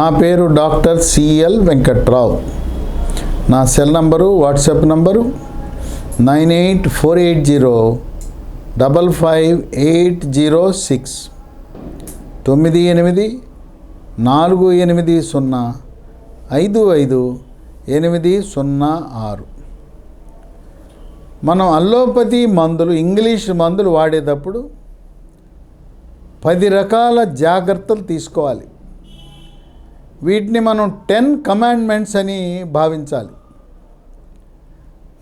నా పేరు doctor CL Venkatrao. నా cell number WhatsApp number nine eight four eight zero double five eight zero six. తొమ్మిది ఎనిమిది నాలుగు ఎనిమిది సున్నా ఐదు ఐదు ఎనిమిది సున్నా ఆరు. మనం అల్లోపతి మందులు ఇంగ్లీష్ మందులు వాడేటప్పుడు పది రకాల జాగ్రత్తలు తీసుకోవాలి. వీటిని మనం టెన్ కమాండ్మెంట్స్ అని భావించాలి.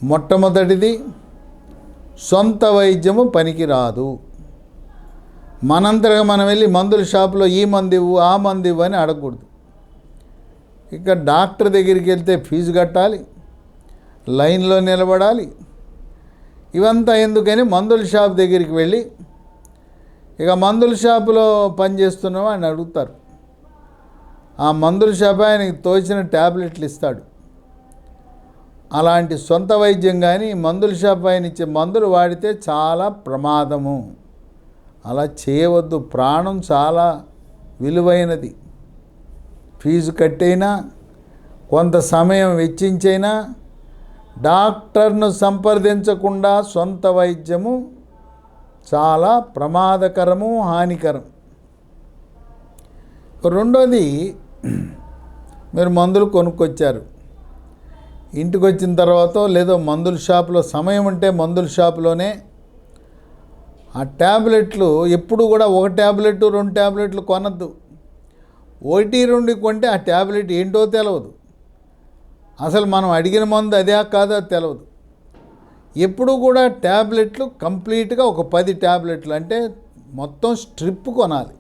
మొట్టమొదటిది సొంత వైద్యము పనికిరాదు. మనంతగా మనం వెళ్ళి మందుల షాపులో ఈ మందు ఇవ్వు ఆ మందు అని అడగకూడదు. ఇక డాక్టర్ దగ్గరికి వెళ్తే ఫీజు కట్టాలి లైన్లో నిలబడాలి. ఇవంతా ఎందుకని మందుల షాప్ దగ్గరికి వెళ్ళి ఇక మందుల షాపులో పనిచేస్తున్నావా అని అడుగుతారు. ఆ మందుల షాప్ ఆయనకి తోచిన ట్యాబ్లెట్లు ఇస్తాడు. అలాంటి సొంత వైద్యం కానీ మందుల షాప్ ఆయన ఇచ్చే మందులు వాడితే చాలా ప్రమాదము. అలా చేయవద్దు. ప్రాణం చాలా విలువైనది. ఫీజు కట్టైనా కొంత సమయం వెచ్చించైనా డాక్టర్ను సంప్రదించకుండా సొంత వైద్యము చాలా ప్రమాదకరము హానికరం. రెండోది మీరు మందులు కొనుక్కొచ్చారు. ఇంటికి వచ్చిన తర్వాత లేదో మందుల షాపులో సమయం ఉంటే మందుల షాపులోనే ఆ ట్యాబ్లెట్లు ఎప్పుడు కూడా ఒక ట్యాబ్లెట్ రెండు ట్యాబ్లెట్లు కొనద్దు. ఒకటి రెండు కొంటే ఆ ట్యాబ్లెట్ ఏంటో తెలియదు అసలు మనం అడిగిన మందు అదే కాదో తెలియదు ఎప్పుడు కూడా ట్యాబ్లెట్లు కంప్లీట్గా ఒక పది ట్యాబ్లెట్లు అంటే మొత్తం స్ట్రిప్ కొనాలి.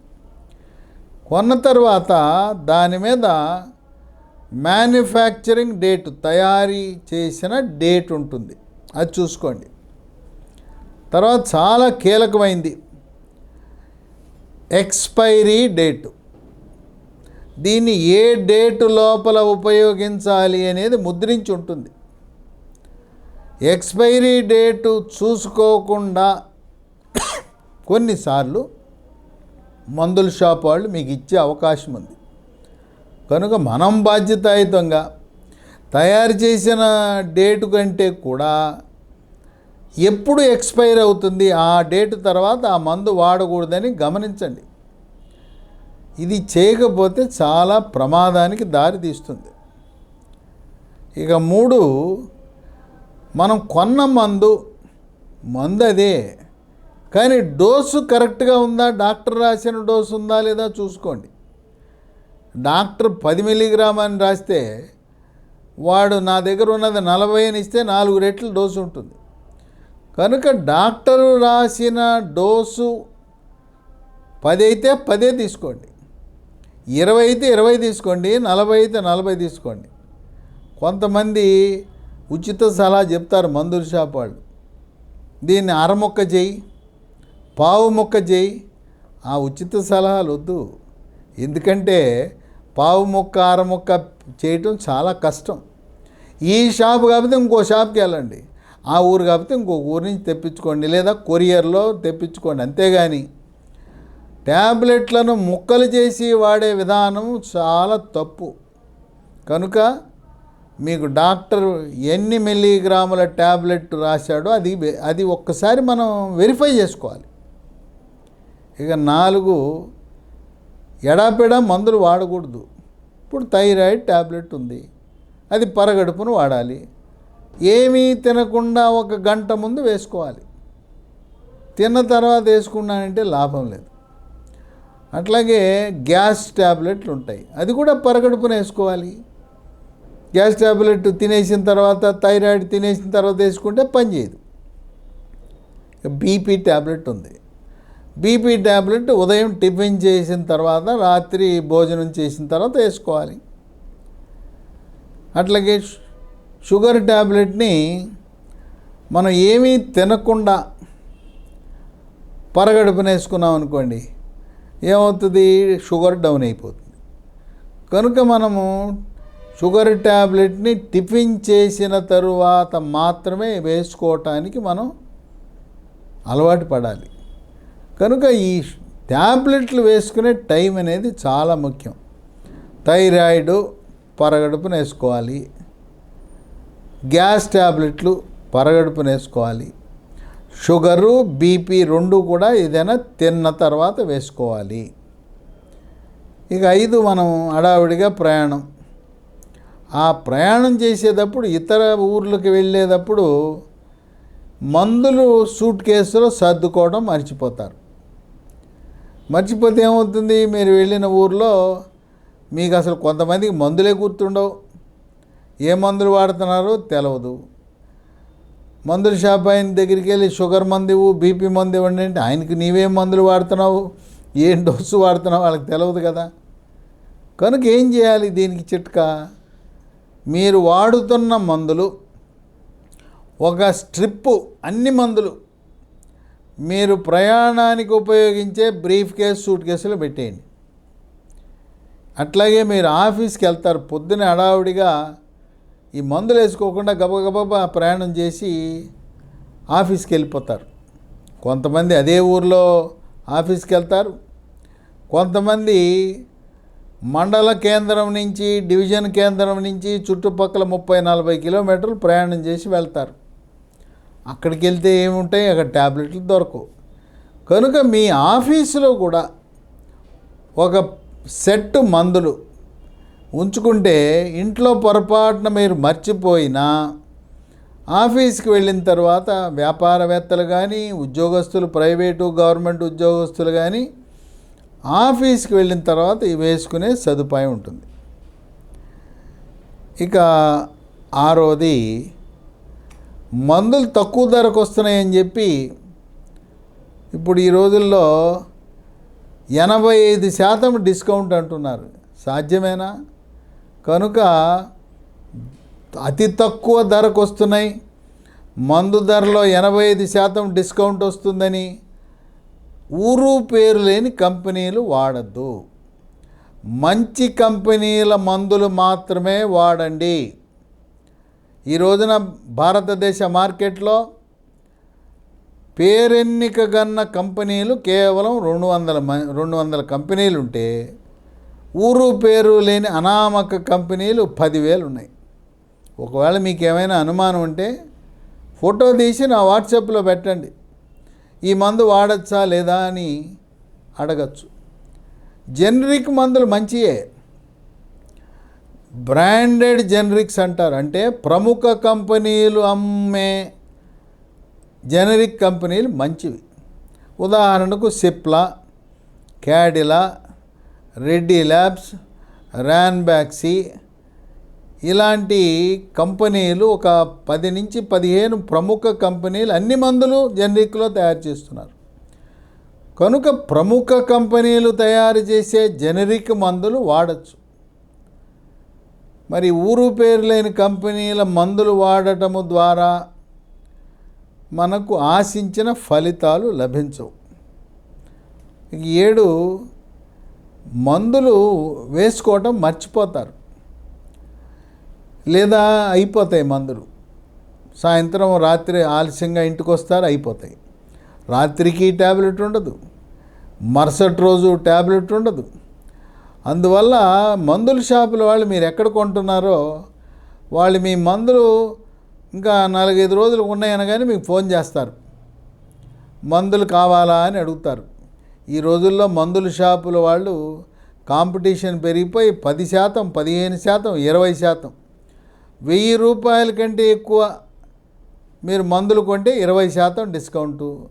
కొన్న తర్వాత దాని మీద మ్యానుఫ్యాక్చరింగ్ డేట్ తయారీ చేసిన డేట్ ఉంటుంది. అది చూసుకోండి. తర్వాత చాలా కీలకమైంది. ఎక్స్పైరీ డేటు దీన్ని ఏ డేటు లోపల ఉపయోగించాలి అనేది ముద్రించి ఉంటుంది. ఎక్స్పైరీ డేటు చూసుకోకుండా కొన్నిసార్లు మందుల షాప్ వాళ్ళు మీకు ఇచ్చే అవకాశం ఉంది. కనుక మనం బాధ్యతాయుతంగా తయారు చేసిన డేటు కంటే కూడా ఎప్పుడు ఎక్స్పైర్ అవుతుంది ఆ డేట్ తర్వాత ఆ మందు వాడకూడదని గమనించండి. ఇది చేయకపోతే చాలా ప్రమాదానికి దారి తీస్తుంది. ఇక మూడు మనం కొన్న మందు మందు అదే కానీ డోసు కరెక్ట్గా ఉందా? డాక్టర్ రాసిన డోసు ఉందా లేదా చూసుకోండి. డాక్టర్ పది మిల్లీగ్రామ్ అని రాస్తే వాడు నా దగ్గర ఉన్నది నలభై అని ఇస్తే నాలుగు రెట్లు డోసు ఉంటుంది. కనుక డాక్టరు రాసిన డోసు పది అయితే పదే తీసుకోండి. ఇరవై అయితే ఇరవై తీసుకోండి నలభై అయితే నలభై తీసుకోండి. కొంతమంది ఉచిత సలహా చెప్తారు మందుల షాప్ వాళ్ళు. దీన్ని అరముక్క చేయి. పావు మొక్క చేయి ఆ ఉచిత సలహాలు వద్దు ఎందుకంటే పావు మొక్క అర మొక్క చేయటం చాలా కష్టం. ఈ షాప్ కాకపోతే ఇంకో షాప్కి వెళ్ళండి. ఆ ఊరు కాకపోతే ఇంకో ఊరు నుంచి తెప్పించుకోండి. లేదా కొరియర్లో తెప్పించుకోండి. అంతేగాని ట్యాబ్లెట్లను ముక్కలు చేసి వాడే విధానం చాలా తప్పు. కనుక మీకు డాక్టర్ ఎన్ని మిల్లీగ్రాముల ట్యాబ్లెట్ రాశాడో అది అది ఒక్కసారి మనం వెరిఫై చేసుకోవాలి. ఇక నాలుగు ఎడాపెడా మందులు వాడకూడదు. ఇప్పుడు థైరాయిడ్ ట్యాబ్లెట్ ఉంది. అది పరగడుపును వాడాలి. ఏమీ తినకుండా ఒక గంట ముందు వేసుకోవాలి. తిన్న తర్వాత వేసుకున్నానంటే లాభం లేదు. అట్లాగే గ్యాస్ ట్యాబ్లెట్లు ఉంటాయి. అది కూడా పరగడుపున వేసుకోవాలి. గ్యాస్ ట్యాబ్లెట్ తినేసిన తర్వాత థైరాయిడ్ తినేసిన తర్వాత వేసుకుంటే పనిచేయదు బీపీ ట్యాబ్లెట్ ఉంది. బీపీ ట్యాబ్లెట్ ఉదయం టిఫిన్ చేసిన తర్వాత రాత్రి భోజనం చేసిన తర్వాత వేసుకోవాలి. అట్లాగే షుగర్ ట్యాబ్లెట్ని మనం ఏమీ తినకుండా పరగడుపున వేసుకున్నాం అనుకోండి ఏమవుతుంది? షుగర్ డౌన్ అయిపోతుంది. కనుక మనము షుగర్ ట్యాబ్లెట్ని టిఫిన్ చేసిన తరువాత మాత్రమే వేసుకోవటానికి మనం అలవాటు పడాలి. కనుక ఈ ట్యాబ్లెట్లు వేసుకునే టైం అనేది చాలా ముఖ్యం. థైరాయిడ్ పరగడుపున వేసుకోవాలి. గ్యాస్ ట్యాబ్లెట్లు పరగడుపున వేసుకోవాలి. షుగరు బీపీ రెండు కూడా ఏదైనా తిన్న తర్వాత వేసుకోవాలి. ఇక ఐదు మనం హడావిడిగా ప్రయాణం. ఆ ప్రయాణం చేసేటప్పుడు ఇతర ఊర్లకు వెళ్ళేటప్పుడు మందులు సూట్ కేసులో సర్దుకోవడం మర్చిపోతారు. మర్చిపోతే ఏమవుతుంది? మీరు వెళ్ళిన ఊర్లో మీకు అసలు కొంతమందికి మందులే గుర్తుండవు. ఏ మందులు వాడుతున్నారో తెలవదు. మందుల షాప్ ఆయన దగ్గరికి వెళ్ళి షుగర్ మందు ఇవ్వు బీపీ మందు ఇవ్వండి అంటే ఆయనకి నీవేం మందులు వాడుతున్నావు ఏం డోసు వాడుతున్నావు వాళ్ళకి తెలియదు కదా. కనుక ఏం చేయాలి దీనికి చిట్కా? మీరు వాడుతున్న మందులు ఒక స్ట్రిప్పు అన్ని మందులు మీరు ప్రయాణానికి ఉపయోగించే బ్రీఫ్ కేస్ సూట్ కేసులో పెట్టేయండి. అట్లాగే మీరు ఆఫీస్కి వెళ్తారు పొద్దున హడావుడిగా ఈ మందులు వేసుకోకుండా గబగబా ప్రయాణం చేసి ఆఫీస్కి వెళ్ళిపోతారు. కొంతమంది అదే ఊర్లో ఆఫీస్కి వెళ్తారు కొంతమంది మండల కేంద్రం నుంచి డివిజన్ కేంద్రం నుంచి చుట్టుపక్కల ముప్పై నలభై కిలోమీటర్లు ప్రయాణం చేసి వెళ్తారు. అక్కడికి వెళ్తే ఏముంటాయి? అక్కడ ట్యాబ్లెట్లు దొరకవు. కనుక మీ ఆఫీసులో కూడా ఒక సెట్ మందులు ఉంచుకుంటే ఇంట్లో పొరపాటున మీరు మర్చిపోయినా ఆఫీస్కి వెళ్ళిన తర్వాత వ్యాపారవేత్తలు కానీ ఉద్యోగస్తులు ప్రైవేటు గవర్నమెంట్ ఉద్యోగస్తులు కానీ ఆఫీస్కి వెళ్ళిన తర్వాత ఇవి వేసుకునే సదుపాయం ఉంటుంది. ఇక ఆరోది మందులు తక్కువ ధరకు వస్తున్నాయని చెప్పి ఇప్పుడు ఈ రోజుల్లో ఎనభై ఐదు శాతం డిస్కౌంట్ అంటున్నారు. సాధ్యమేనా? కనుక అతి తక్కువ ధరకు వస్తున్నాయి. మందు ధరలో ఎనభై ఐదు శాతం డిస్కౌంట్ వస్తుందని ఊరు పేరు లేని కంపెనీలు వాడద్దు. మంచి కంపెనీల మందులు మాత్రమే వాడండి. ఈ రోజున భారతదేశ మార్కెట్లో పేరెన్నిక గన్న కంపెనీలు కేవలం రెండు వందల మ రెండు వందల కంపెనీలు ఉంటే ఊరు పేరు లేని అనామక కంపెనీలు పదివేలు ఉన్నాయి. ఒకవేళ మీకు ఏమైనా అనుమానం ఉంటే ఫోటో తీసి నా వాట్సాప్లో పెట్టండి. ఈ మందు వాడచ్చా లేదా అని అడగచ్చు. జనరిక్ మందులు మంచియే. బ్రాండెడ్ జెనరిక్స్ అంటారు. అంటే ప్రముఖ కంపెనీలు అమ్మే జెనరిక్ కంపెనీలు మంచివి. ఉదాహరణకు సిప్లా క్యాడిలా రెడ్డి ల్యాబ్స్ ర్యాన్బ్యాక్సీ ఇలాంటి కంపెనీలు ఒక పది నుంచి పదిహేను ప్రముఖ కంపెనీలు అన్ని మందులు జనరిక్లో తయారు చేస్తున్నారు. కనుక ప్రముఖ కంపెనీలు తయారు చేసే జనరిక్ మందులు వాడచ్చు. మరి ఊరు పేరు లేని కంపెనీల మందులు వాడటము ద్వారా మనకు ఆశించిన ఫలితాలు లభించవు. ఏడు మందులు వేసుకోవటం మర్చిపోతారు. లేదా అయిపోతాయి మందులు. సాయంత్రం రాత్రి ఆలస్యంగా ఇంటికి వస్తారు అయిపోతాయి. రాత్రికి ట్యాబ్లెట్ ఉండదు. మరుసటి రోజు ట్యాబ్లెట్ ఉండదు. అందువల్ల మందుల షాపుల వాళ్ళు మీరు ఎక్కడ కొంటున్నారో వాళ్ళు మీ మందులు ఇంకా నాలుగైదు రోజులు ఉన్నాయనగానే మీకు ఫోన్ చేస్తారు. మందులు కావాలా అని అడుగుతారు. ఈ రోజుల్లో మందుల షాపుల వాళ్ళు కాంపిటీషన్ పెరిగిపోయి పది శాతం పదిహేను శాతం ఇరవై శాతం. వెయ్యి రూపాయల కంటే ఎక్కువ మీరు మందులు కొంటే ఇరవై శాతం డిస్కౌంటు.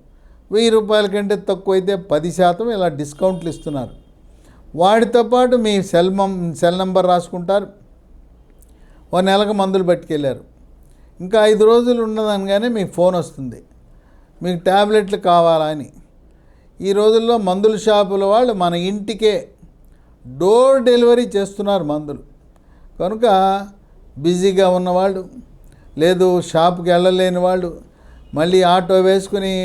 వెయ్యి రూపాయల కంటే తక్కువ అయితే పది శాతం ఇలా డిస్కౌంట్లు ఇస్తున్నారు. వాటితో పాటు మీ సెల్ మం సెల్ నెంబర్ రాసుకుంటారు. ఓ నెలకు మందులు పట్టుకెళ్ళారు. ఇంకా ఐదు రోజులు ఉన్నదనగానే మీకు ఫోన్ వస్తుంది. మీకు ట్యాబ్లెట్లు కావాలా అని. ఈ రోజుల్లో మందుల షాపుల వాళ్ళు మన ఇంటికే డోర్ డెలివరీ చేస్తున్నారు మందులు. కనుక బిజీగా ఉన్నవాళ్ళు లేదు షాప్కి వెళ్ళలేని వాళ్ళు మళ్ళీ ఆటో వేసుకుని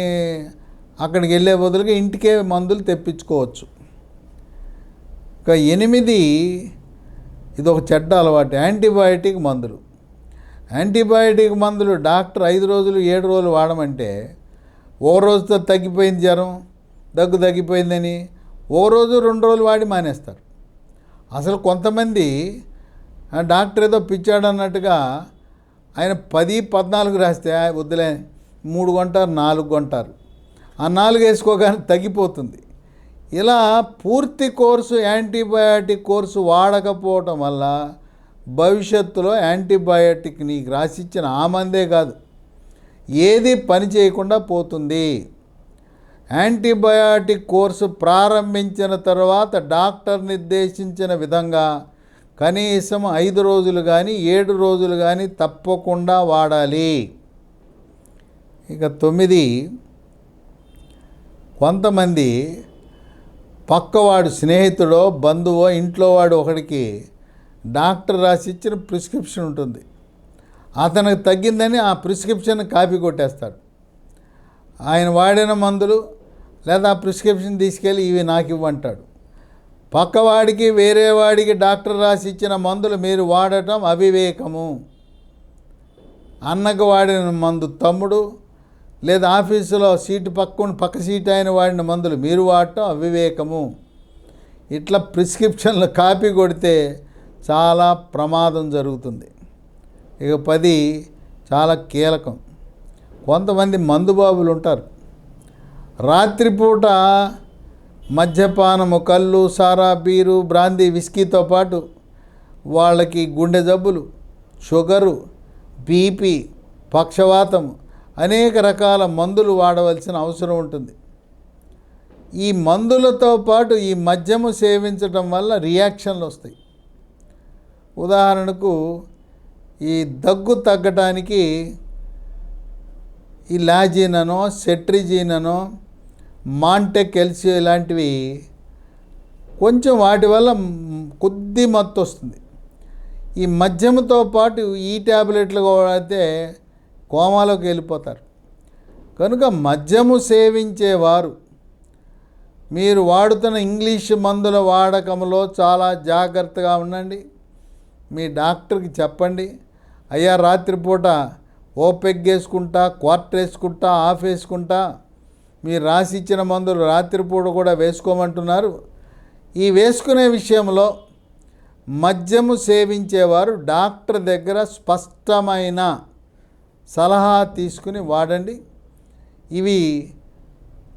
అక్కడికి వెళ్ళే బదులుగా ఇంటికే మందులు తెప్పించుకోవచ్చు. ఇక ఎనిమిది ఇది ఒక చెడ్డ అలవాటు. యాంటీబయాటిక్ మందులు. యాంటీబయాటిక్ మందులు డాక్టర్ ఐదు రోజులు ఏడు రోజులు వాడమంటే ఓ రోజుతో తగ్గిపోయింది జ్వరం దగ్గు తగ్గిపోయిందని ఓ రోజు రెండు రోజులు వాడి మానేస్తారు. అసలు కొంతమంది ఆ డాక్టర్ ఏదో పిచ్చాడు అన్నట్టుగా ఆయన పది పద్నాలుగు రాస్తే వద్దులే మూడు కొంటారు నాలుగు కొంటారు. ఆ నాలుగు వేసుకోగానే తగ్గిపోతుంది. ఇలా పూర్తి కోర్సు యాంటీబయాటిక్ కోర్సు వాడకపోవటం వల్ల భవిష్యత్తులో యాంటీబయాటిక్ నీకు రాసిచ్చిన ఆ మందే కాదు. ఏది పని చేయకుండా పోతుంది. యాంటీబయాటిక్ కోర్సు ప్రారంభించిన తర్వాత డాక్టర్ నిర్దేశించిన విధంగా కనీసం ఐదు రోజులు కానీ ఏడు రోజులు కానీ తప్పకుండా వాడాలి. ఇక తొమ్మిది కొంతమంది పక్కవాడు స్నేహితుడో బంధువో ఇంట్లో వాడు ఒకడికి డాక్టర్ రాసి ఇచ్చిన ప్రిస్క్రిప్షన్ ఉంటుంది. అతనికి తగ్గిందని ఆ ప్రిస్క్రిప్షన్ కాపీ కొట్టేస్తాడు. ఆయన వాడిన మందులు లేదా ఆ ప్రిస్క్రిప్షన్ తీసుకెళ్ళి ఇవి నాకు ఇవ్వంటాడు పక్కవాడికి వేరే వాడికి డాక్టర్ రాసి ఇచ్చిన మందులు మీరు వాడటం అవివేకము. అన్నకు వాడిన మందు తమ్ముడు లేదా ఆఫీసులో సీటు పక్కన పక్క సీట్ అయిన వాడిన మందులు మీరు వాడటం అవివేకము. ఇట్లా ప్రిస్క్రిప్షన్లు కాపీ కొడితే చాలా ప్రమాదం జరుగుతుంది. ఇక పది చాలా కీలకం. కొంతమంది మందుబాబులు ఉంటారు. రాత్రిపూట మద్యపానము కళ్ళు సారా బీరు బ్రాందీ విస్కీతో పాటు వాళ్ళకి గుండె జబ్బులు షుగరు బీపీ పక్షవాతం అనేక రకాల మందులు వాడవలసిన అవసరం ఉంటుంది. ఈ మందులతో పాటు ఈ మద్యము సేవించడం వల్ల రియాక్షన్లు వస్తాయి. ఉదాహరణకు ఈ దగ్గు తగ్గటానికి ఈ లాజిననో సెట్రిజీననో సెట్రిజిన్ అనో ఇలాంటివి కొంచెం వాటి వల్ల కొద్ది మత్తు వస్తుంది. ఈ మద్యముతో పాటు ఈ ట్యాబ్లెట్లు వాడితే కోమాలోకి వెళ్ళిపోతారు. కనుక మద్యము సేవించేవారు మీరు వాడుతున్న ఇంగ్లీష్ మందుల వాడకంలో చాలా జాగ్రత్తగా ఉండండి. మీ డాక్టర్కి చెప్పండి. అయ్యా రాత్రిపూట ఓ వేసుకుంటా క్వార్టర్ వేసుకుంటా ఆఫ్ వేసుకుంటా మీరు రాసి ఇచ్చిన మందులు రాత్రిపూట కూడా వేసుకోమంటున్నారు. ఈ వేసుకునే విషయంలో మద్యము సేవించేవారు డాక్టర్ దగ్గర స్పష్టమైన సలహా తీసుకుని వాడండి. ఇవి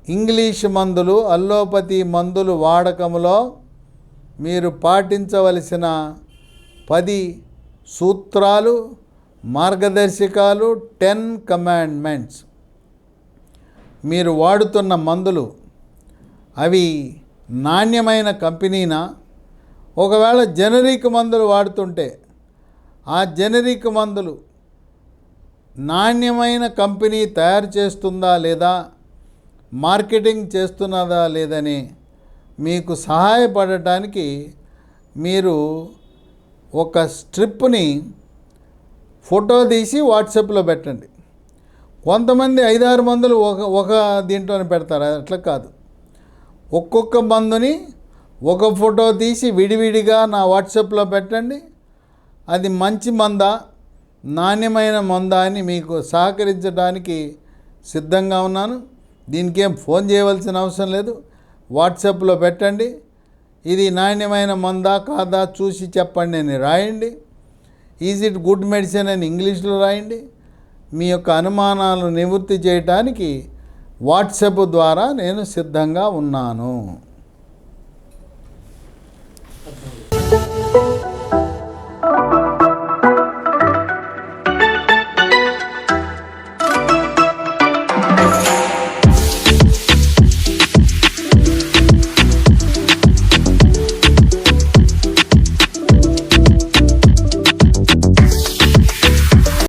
ఇంగ్లీష్ మందులు అల్లోపతి మందులు వాడకంలో మీరు పాటించవలసిన పది సూత్రాలు మార్గదర్శకాలు టెన్ కమాండ్మెంట్స్. మీరు వాడుతున్న మందులు అవి నాణ్యమైన కంపెనీనా? ఒకవేళ జనరిక్ మందులు వాడుతుంటే ఆ జనరిక్ మందులు నాణ్యమైన కంపెనీ తయారు చేస్తుందా లేదా? మార్కెటింగ్ చేస్తున్నదా లేదని మీకు సహాయపడటానికి మీరు ఒక స్ట్రిప్ని ఫోటో తీసి వాట్సాప్లో పెట్టండి. కొంతమంది ఐదారు మందులు ఒక ఒక దీంట్లోనే పెడతారు. అట్లా కాదు. ఒక్కొక్క మందుని ఒక ఫోటో తీసి విడివిడిగా నా వాట్సాప్లో పెట్టండి. అది మంచి మందా? నాణ్యమైన మందా అని మీకు సహకరించడానికి సిద్ధంగా ఉన్నాను. దీనికి ఏం ఫోన్ చేయవలసిన అవసరం లేదు. వాట్సాప్లో పెట్టండి. ఇది నాణ్యమైన మందా కాదా చూసి చెప్పండి అని రాయండి. ఈజ్ ఇట్ గుడ్ మెడిసిన్ అని ఇంగ్లీష్లో రాయండి. మీ యొక్క అనుమానాలను నివృత్తి చేయటానికి వాట్సాప్ ద్వారా నేను సిద్ధంగా ఉన్నాను.